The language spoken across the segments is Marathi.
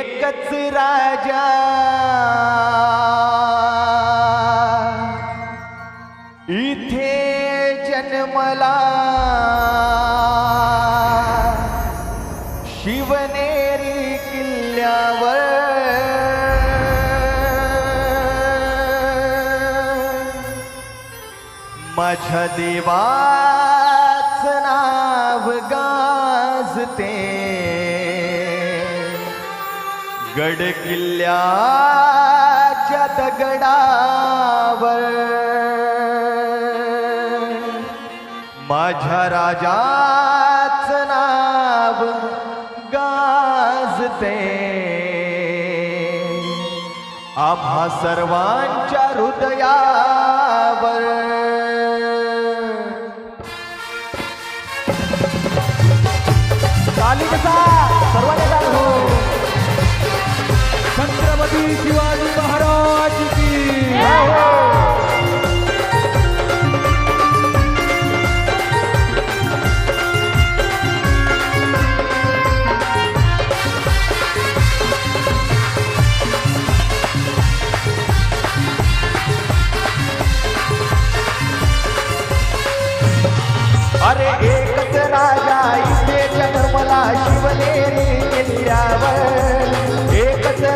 एकच राजा। इथे जन्मला। शिवनेरी किल्ल्यावर। माझ्या देवाच नाव गाजते। गड किल्ल्याच्या दगडावर माझ्या राजाच नाव गाजते. आम्हा सर्वांच्या हृदयावर. चाली कसा सर्वांना चालू हो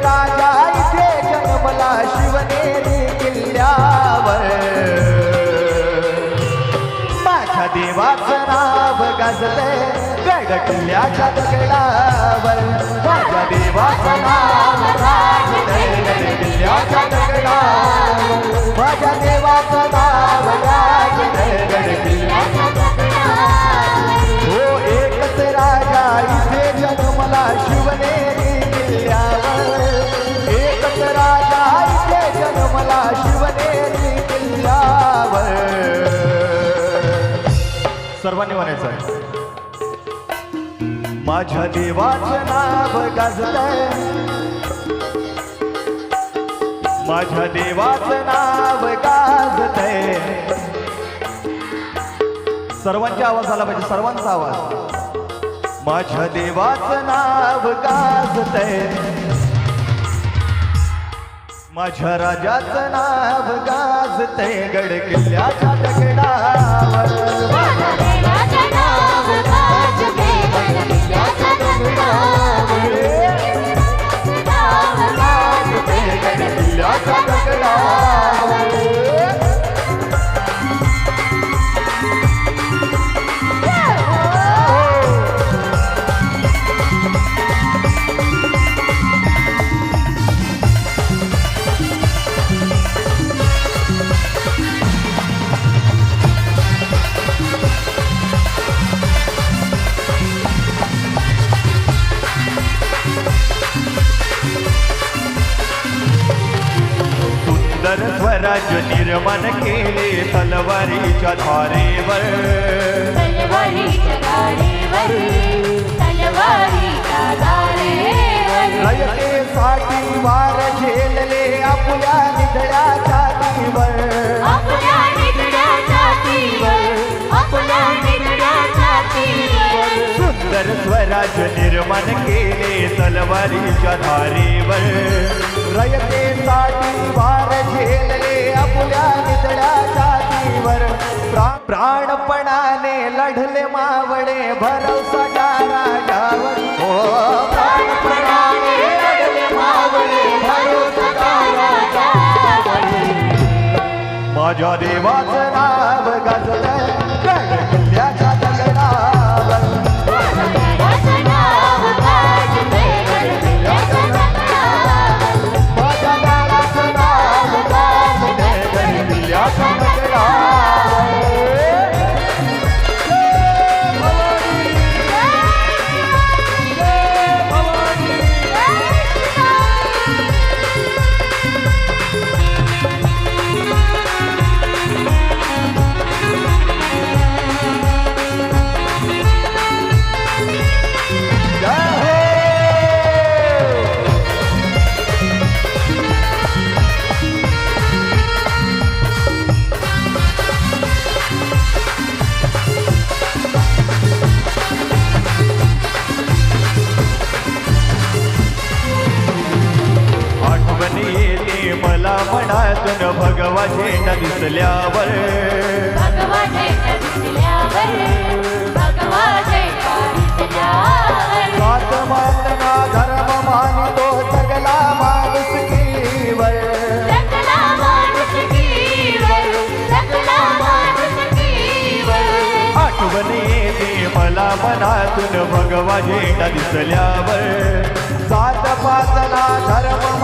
राजा इथे जन्मला शिवनेरी किल्ल्यावर. माझ्या देवाचं नाव गाजलंय गड किल्ल्याच्या दगडावर. माझ्या देवाचं नाव म्हणायचं माझ्या देवाचं नाव गाजलंय. माझ्या देवाचं नाव गाजतय सर्वांच्या आवाज आला पाहिजे सर्वांचा आवाज. माझ्या देवाचं नाव गाजतय माझ्या राजाचं नाव गाजतंय गड किल्ल्याच्या दगडावर स्वराज निर्माण केले तलवारीच्या धारेवर. रयतेसाठी वार झेलले आपल्या निधड्या छातीवर. सुंदर स्वराज निर्माण केले तलवारीच्या धारेवर चढले मावडे मावळे भरवसा राजावर हो राजावर माझ्या देवाचं मनातून भगवा झेंडा दिसल्यावर. भगवा झेंडा दिसल्यावर भगवा झेंडा दिसल्यावर. मातना धर्म मानितो सगला माणूस कीवर सकला माणूस कीवर आठवण येते मला मनातून भगवा झेंडा दिसल्यावर. धर्म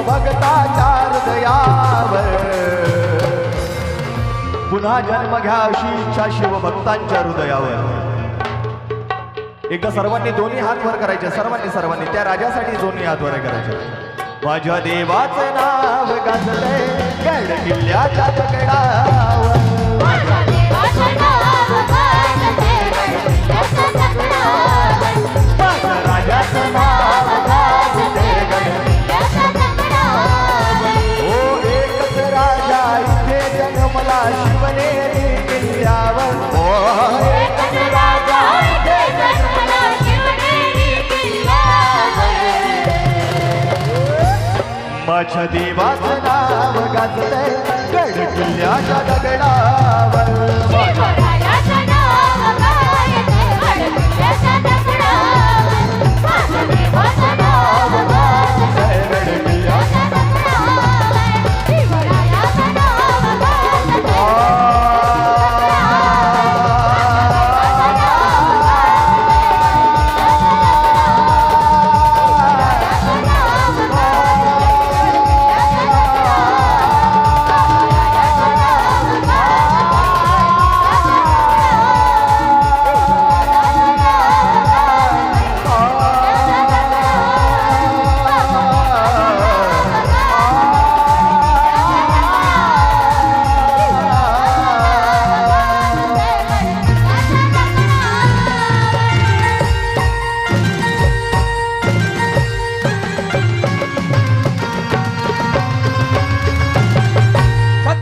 इच्छा हृदयावर. पुन्हा जन्म घ्या अशी इच्छा शिवभक्तांच्या हृदयावर. एकदा सर्वांनी दोन्ही हात वर करायचे सर्वांनी सर्वांनी. त्या राजासाठी दोन्ही हात वर करायचे. माझ्या देवाचं नाव गाजलंय. गड किल्ल्याच्या माझ्या देवाचं नाव गाजलंय गड किल्ल्याच्या दगडा